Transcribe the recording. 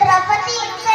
Chhatrapati